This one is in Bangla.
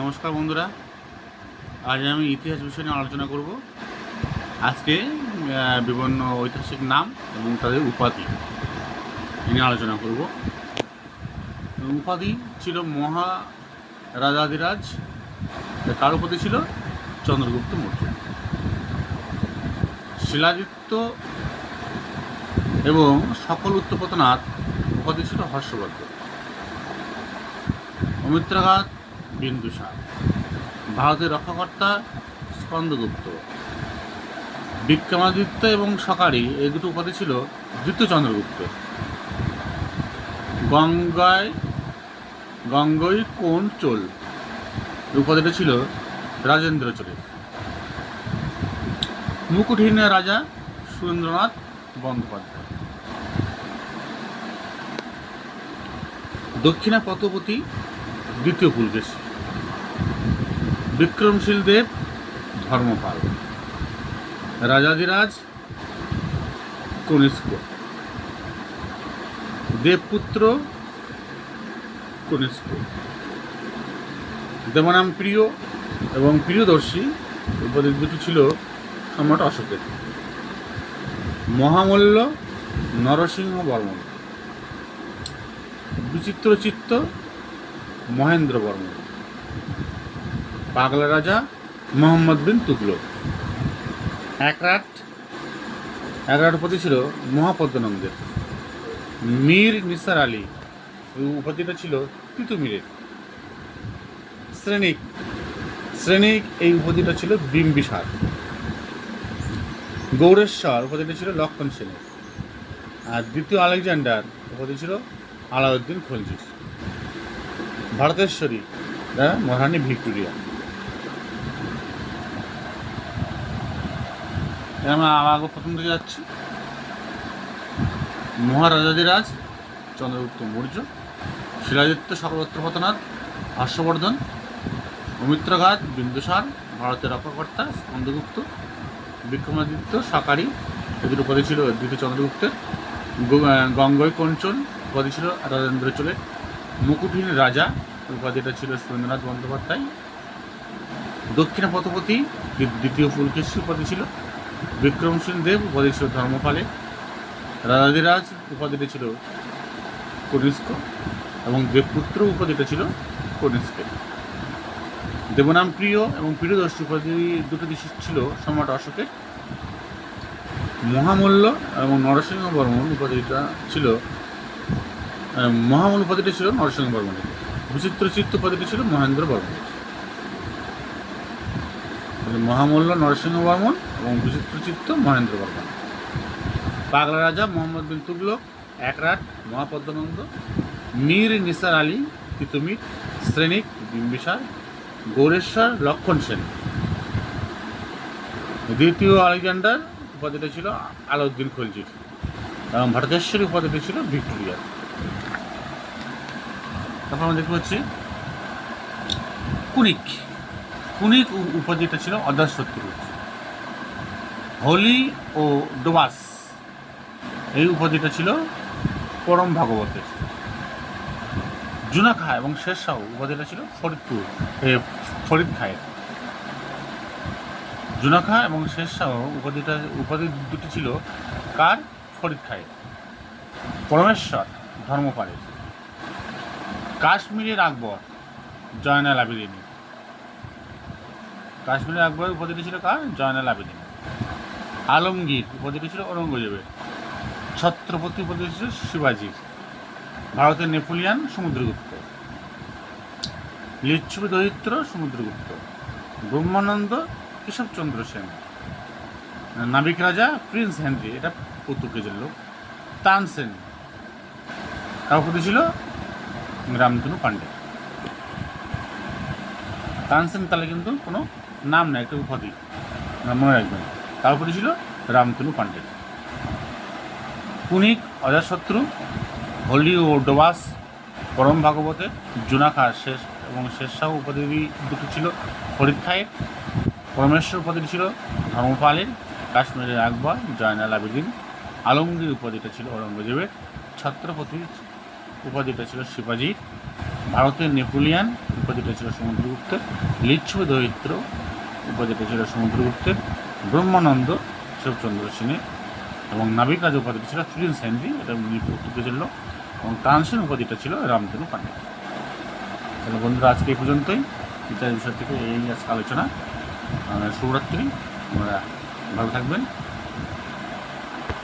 নমস্কার বন্ধুরা। আজ আমি ইতিহাস বিষয় নিয়ে আলোচনা করব। আজকে বিভিন্ন ঐতিহাসিক নাম এবং তাদের উপাধি নিয়ে আলোচনা করব। উপাধি ছিল মহা রাজাধিরাজ কার উপাধি ছিল চন্দ্রগুপ্ত মৌর্য। শিলাদিত্য এবং সকল উত্তপতনাথ উপাধি ছিল হর্ষবর্ধন। অমিত্রাঘাত বিন্দুসার। ভারতের রক্ষাকর্তা স্কন্দগুপ্ত। বিক্রমাদিত্য এবং সকারি এই দুটো উপাধি ছিল দ্বিতীয় চন্দ্রগুপ্ত গঙ্গায় গঙ্গই কোন চোল? উপাধিটা ছিল রাজেন্দ্র চোলের। মুকুটহীন রাজা সুরেন্দ্রনাথ বন্দ্যোপাধ্যায়। দক্ষিণা পথপতি দ্বিতীয় পুলকেশী। বিক্রমশীল দেব ধর্মপাল। রাজাধিরাজ কনিষ্ক। দেবপুত্র কনিষ্ক। দেবনাম প্রিয় এবং প্রিয়দর্শী উপাধি দুটি ছিল সম্রাট অশোকের। মহামল্ল নরসিংহ বর্মন বিচিত্র চিত্ত মহেন্দ্র বর্মন পাগলা রাজা মোহাম্মদ বিন তুগলক। একরাট একরাট উপাধি ছিল মহাপদ্মনন্দের। মীর নিসার আলী এই উপাধিটা ছিল তিতুমিরের শ্রেণিক শ্রেণিক এই উপাধিটা ছিল বিম্বিসার। গৌরেশ্বর উপাধিটা ছিল লক্ষণ সেনের। আর দ্বিতীয় আলেকজান্ডার উপাধি ছিল আলাউদ্দিন খলজির। ভারতেশ্বরী দ্বারা মহারানী ভিক্টোরিয়া। আমরা প্রথম থেকে যাচ্ছি। মহারাজাদিরাজ চন্দ্রগুপ্ত মৌর্য, শিলাদিত্য সকলত্রপতনাথ হর্ষবর্ধন, অমিত্রঘাত, বিন্দুসার, ভারতের রক্ষাকর্তা স্কন্দগুপ্ত, বিক্রমাদিত্য সাকারি এদের উপাধি ছিল দ্বিতীয় চন্দ্রগুপ্তের। গঙ্গই কঞ্চন উপাধি ছিল রাজেন্দ্র চোলের মুকুটহীন রাজা উপাধিটা ছিল সুরেন্দ্রনাথ বন্দ্যোপাধ্যায়। দক্ষিণ পথপতি দ্বিতীয় পুলকেশী উপাধি ছিল। বিক্রমসীন দেব উপাধি ছিল ধর্মপালের রাজাধিরাজ উপাধিটা ছিল কনিষ্ক এবং দেবপুত্র উপাধিটা ছিল কনিষ্কের দেবনাম প্রিয় এবং প্রিয়দর্শী উপাধি দুটো দেশ ছিল, সম্রাট অশোকের। মহামূল্য এবং নরসিংহ বর্মন উপাধিটা ছিল মহামূল উপাধিটা ছিল নরসিংহ বর্মনের। বিচিত্র চিত্ত উপাধিটা ছিল মহেন্দ্র বর্মনের। মহামূল্য, নরসিংহ বর্মন এবং বিচিত্র চিত্ত মহেন্দ্র বর্মন। পাগলা রাজা মোহাম্মদ বিন তুগলক, একরাট, মহাপদ্মানন্দ, মীর নিসার আলী, তিতুমির, শ্রেণিক, বিম্বিসার, গৌরেশ্বর, লক্ষণ সেন। দ্বিতীয় আলেকজান্ডার উপাধিটা ছিল আলাউদ্দিন খলজির এবং ভারতেশ্বরী উপাধিটা ছিল ভিক্টোরিয়া। তারপর আমরা দেখতে পাচ্ছি কুনিক। কুনিক উপাধিটা ছিল অদার শত্রু হোলি ও ডোবাস এই উপাধিটা ছিল পরম ভাগবতের। জুনাখা এবং শেরশাহ উপাধিটা ছিল ফরিদপুর ফরিদ খায়ের জুনাখা এবং শেরশাহ উপাধিটা উপাধি দুটি ছিল কার? ফরিদ খায়ের পরমেশ্বর ধর্মপালের। কাশ্মীরের আকবর জয়নাল আবেদিনী কাশ্মীরের আকবর উপাধিটি ছিল কার? জয়নাল আবেদিনী আলমগীর উপাধিটি ছিল ঔরঙ্গজেবের। ছত্রপতি উপাধি ছিল শিবাজির ভারতের নেপোলিয়ান সমুদ্রগুপ্ত। লিচ্ছবি দরিদ্র সমুদ্রগুপ্ত। ব্রহ্মানন্দ কেশবচন্দ্র সেন। নাবিক রাজা প্রিন্স হেনরি, এটা পর্তুগিজের লোক। তানসেন তার উপাধি ছিল রামধনু পাণ্ডে। তানসেন তাহলে কিন্তু কোনো নাম নেই, একটা উপাধি। মনে রাখবেন। তার উপাধি ছিল? রামতনু পাণ্ডে কুনিক অজাশত্রু হোলি ও ডোবাস, পরম ভাগবতের জুনাখা শেষ এবং শেরশাহ উপাধি দুটি ছিল। ফরিদ খায়ের, পরমেশ্বর উপাধিটি ছিল ধর্মপালের, কাশ্মীরের আকবর, জয়নাল আবেদিন আলমগীর উপাধিটা ছিল ঔরঙ্গজেবের, ছত্রপতি উপাধিটা ছিল শিবাজির। ভারতের নেপোলিয়ান উপাধিটা ছিল সমুদ্রগুপ্তের। লিচ্ছু দরিদ্র উপাধিটা ছিল সমুদ্রগুপ্তের। ব্রহ্মানন্দ, শিবচন্দ্র সেনে এবং নাবিকাজ উপাধিটা ছিল সুজিন সেনজি এটা উনি ছিল এবং তানসেন উপাধিটা ছিল রামধনু পান্ডে তাহলে বন্ধুরা, আজকে এই পর্যন্তই। ইত্যাদি বিষয় থেকে এই আজকে আলোচনা। শুভরাত্রি। আপনারা ভালো থাকবেন।